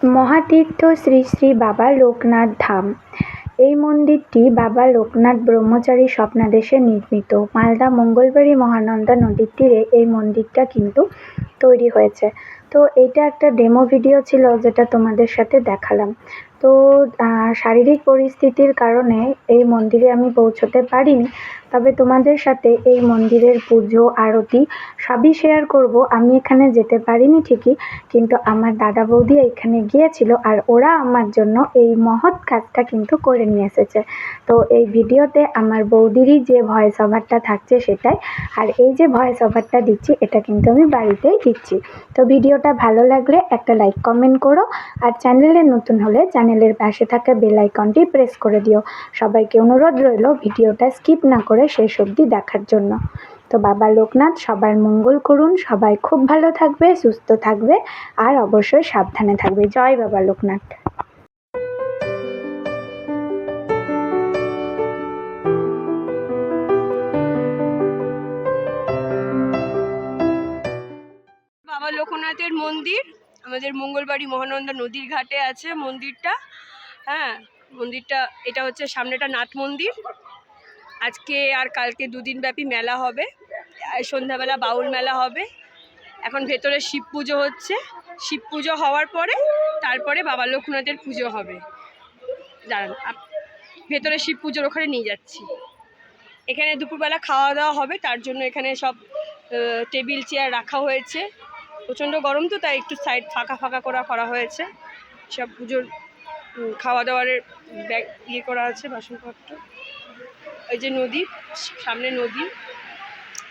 মহাতীর্থ শ্রী শ্রী বাবা লোকনাথ ধাম। এই মন্দিরটি বাবা লোকনাথ ব্রহ্মচারী স্বপ্নাদেশে নির্মিত। মালদা মঙ্গলবাড়ি মহানন্দা নদীর তীরে এই মন্দিরটা কিন্তু তৈরি হয়েছে। তো এটা একটা ডেমো ভিডিও ছিল যেটা তোমাদের সাথে দেখালাম। তো শারীরিক পরিস্থিতির কারণে এই মন্দিরে আমি পৌঁছতে পারিনি। তবে তোমাদের সাথে এই মন্দিরের পুজো, আরতি সবই শেয়ার করব। আমি এখানে যেতে পারিনি ঠিকই, কিন্তু আমার দাদা বৌদি এখানে গিয়েছিল আর ওরা আমার জন্য এই মহৎ কাজটা কিন্তু করে নিয়ে এসেছে। তো এই ভিডিওতে আমার বৌদিরই যে ভয়েস ওভারটা থাকছে সেটাই, আর এই যে ভয়েস ওভারটা দিচ্ছি, এটা কিন্তু আমি বাড়িতেই দিচ্ছি। তো ভিডিওটা ভালো লাগলে একটা লাইক কমেন্ট করো, আর চ্যানেলে নতুন হলে চ্যানেলের পাশে থাকা বেল আইকনটি প্রেস করে দিও। সবাইকে অনুরোধ রইল ভিডিওটা স্কিপ না করে শেষ অবধি দেখার জন্য। তো বাবা লোকনাথ, সবার মঙ্গল করুন। সবাই খুব ভালো থাকবে, সুস্থ থাকবে আর অবশ্যই সাবধানে থাকবে। জয় বাবা লোকনাথ। লোকনাথের মন্দির। আমাদের মঙ্গলবাড়ি মহানন্দা নদীর ঘাটে আছে মন্দিরটা। হ্যাঁ মন্দিরটা, এটা হচ্ছে সামনেটা নাথ মন্দির। আজকে আর কালকে দুদিন ব্যাপী মেলা হবে। সন্ধ্যাবেলা বাউল মেলা হবে। এখন ভেতরে শিব পুজো হচ্ছে। শিব পুজো হওয়ার পরে তারপরে বাবা লোকনাথের পুজো হবে। দাঁড়ান ভেতরে শিব পুজোর ওখানে নিয়ে যাচ্ছি। এখানে দুপুরবেলা খাওয়া দাওয়া হবে, তার জন্য এখানে সব টেবিল, চেয়ার রাখা হয়েছে। প্রচণ্ড গরম তো, তাই একটু সাইড ফাঁকা ফাঁকা করা করা হয়েছে। সব পুজোর খাওয়া দাওয়ার ব্যাগ ইয়ে করা আছে, বাসনপত্র। ওই যে নদী, সামনে নদী।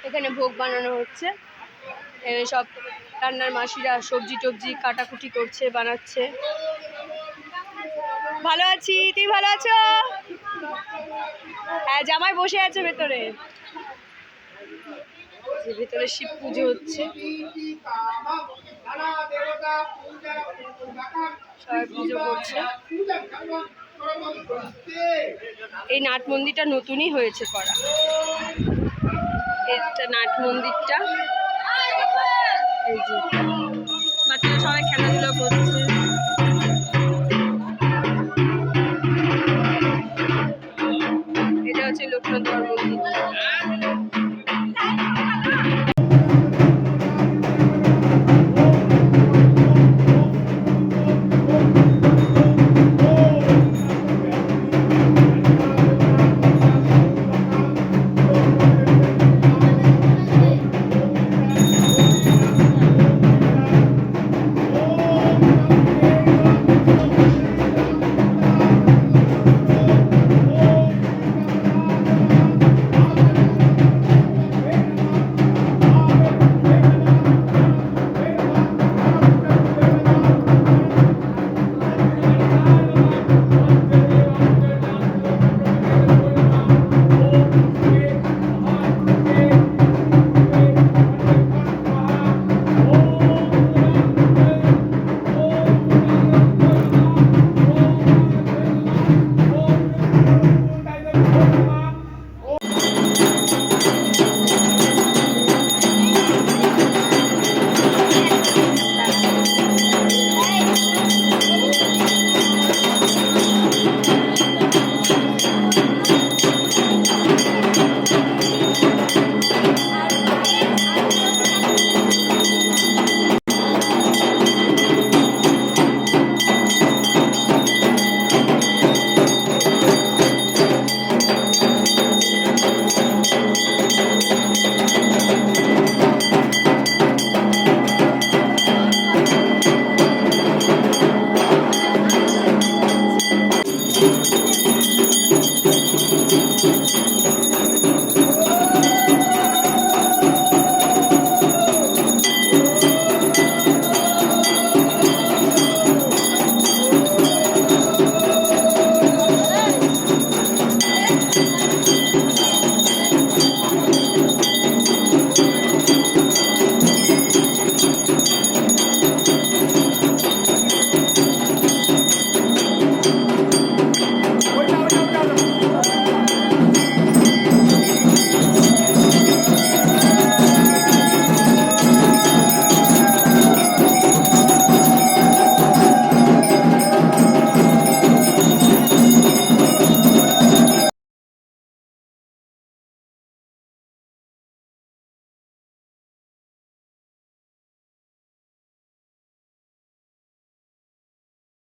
এখানে ভোগ বানানো হচ্ছে। সব রান্নার মাসিরা সবজি টবজি কাটাকুটি করছে, বানাচ্ছে। ভালো আছি তুই ভালো আছো? হ্যাঁ জামাই বসে আছে ভেতরে। ভেতরে শিব পুজো হচ্ছে। সবাই পুজো করছে। এই নাট মন্দিরটা নতুনই হয়েছে করা। এটা নাট মন্দিরটা। এই যে।